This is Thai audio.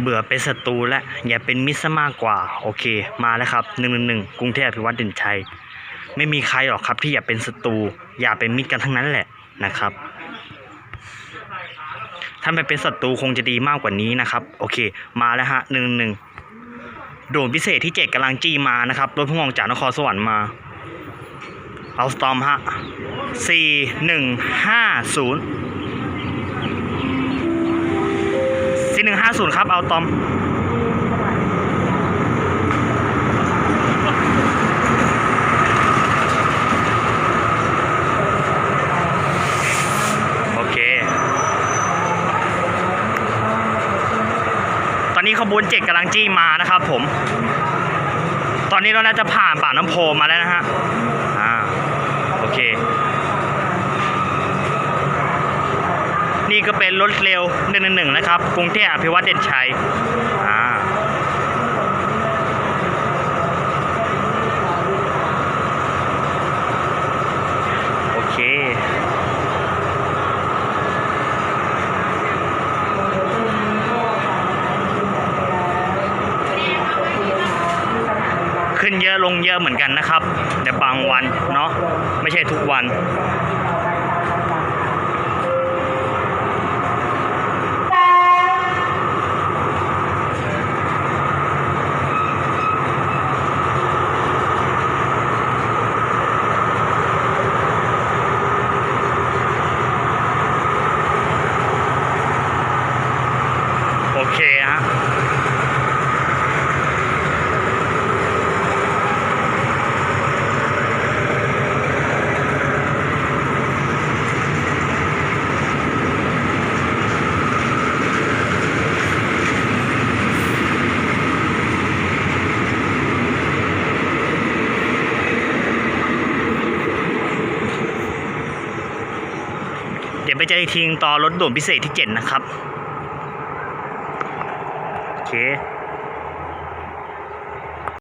เบื่อเป็นศัตรูและอย่าเป็นมิตรซะมากกว่า โอเค มาแล้วครับหนึ่งหนึ่งกรุงเทพอภิวัตเด่นชัย ไม่มีใครหรอกครับที่อยากเป็นศัตรูอย่าเป็นมิตรกันทั้งนั้นแหละนะครับถ้าไม่เป็นศัตรูคงจะดีมากกว่านี้นะครับ โอเค มาแล้วฮะหนึ่งหนึ่งโดรนพิเศษที่เจ็ดกำลังจี้มานะครับรถพุ่งออกจากนครสวรรค์มาเอาสตอมฮะสี่หนึ่งห้าศูนย์ หนึ่งห้าศูนย์ครับ เอาตอมโอเคตอนนี้ขบวนเจ็ดกำลังจี้มานะครับผม ตอนนี้เราน่าจะผ่านปากน้ำโพมาแล้วนะฮะ อ่า โอเค นี่ ก็เป็นรถเร็วหนึ่งหนึ่งนะครับ กรุงเทพอภิวัตเด่นชัยอ่าโอเคขึ้นเยอะลงเยอะเหมือนกันนะครับ แต่บางวันเนาะไม่ใช่ทุกวัน เคฮะเดี๋ยวไปเจออีกทีต่อรถด่วนพิเศษที่เจ็ดนะครับ โอเค